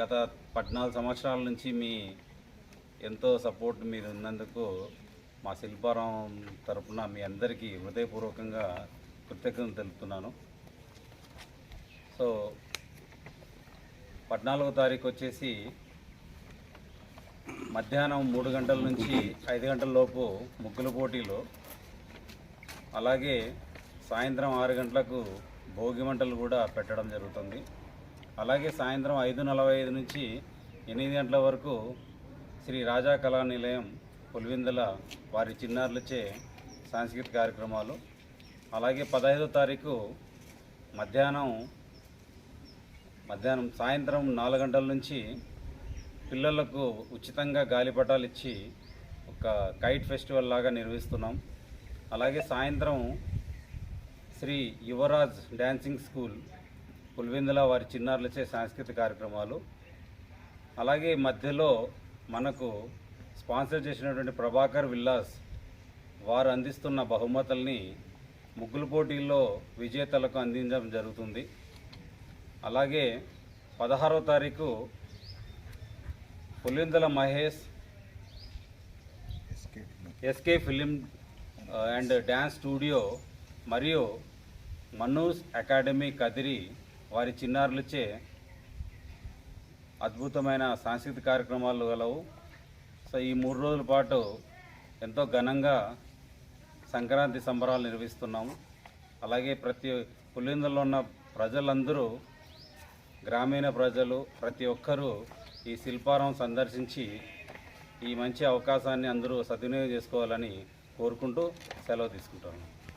గత పద్నాలుగు సంవత్సరాల నుంచి మీ ఎంతో సపోర్ట్ మీరు ఉన్నందుకు మా శిల్పారాం తరఫున మీ అందరికీ హృదయపూర్వకంగా కృతజ్ఞతలు తెలుపుతున్నాను. సో పద్నాలుగో తారీఖు వచ్చేసి మధ్యాహ్నం మూడు గంటల నుంచి ఐదు గంటల లోపు ముగ్గుల పోటీలు. అలాగే సాయంత్రం ఆరు గంటలకు భోగి మంటలు కూడా పెట్టడం జరుగుతుంది. అలాగే సాయంత్రం ఐదు నలభై ఐదు నుంచి ఎనిమిది గంటల వరకు శ్రీ రాజా కళా నిలయం పులివిందల వారి చిన్నారులచే సాంస్కృతిక కార్యక్రమాలు. అలాగే పదహైదో తారీఖు మధ్యాహ్నం మధ్యాహ్నం సాయంత్రం నాలుగు గంటల నుంచి పిల్లలకు ఉచితంగా గాలిపటాలు ఇచ్చి ఒక కైట్ ఫెస్టివల్ లాగా నిర్వహిస్తున్నాం. అలాగే సాయంత్రం శ్రీ యువరాజ్ డ్యాన్సింగ్ స్కూల్ పులివెందుల వారి చిన్నారులచే సాంస్కృతిక కార్యక్రమాలు. అలాగే మధ్యలో మనకు స్పాన్సర్ చేసినటువంటి ప్రభాకర్ విల్లాస్ వారు అందిస్తున్న బహుమతుల్ని ముగ్గుల పోటీల్లో విజేతలకు అందించడం జరుగుతుంది. అలాగే పదహారో తారీఖు Pulivendula Mahesh SK film. And dance studio మరియు మనూస్ అకాడమీ కదిరి వారి చిన్నారులచే అద్భుతమైన సాంస్కృతిక కార్యక్రమాలు గలవు. సో ఈ మూడు రోజుల పాటు ఎంతో ఘనంగా సంక్రాంతి సంబరాలు నిర్వహిస్తున్నాము. అలాగే ప్రతి పులిందలో ఉన్న ప్రజలందరూ గ్రామీణ ప్రజలు ప్రతి ఒక్కరూ ఈ శిల్పారం సందర్శించి ఈ మంచి అవకాశాన్ని అందరూ సద్వినియోగం చేసుకోవాలని కోరుకుంటూ సెలవు తీసుకుంటాను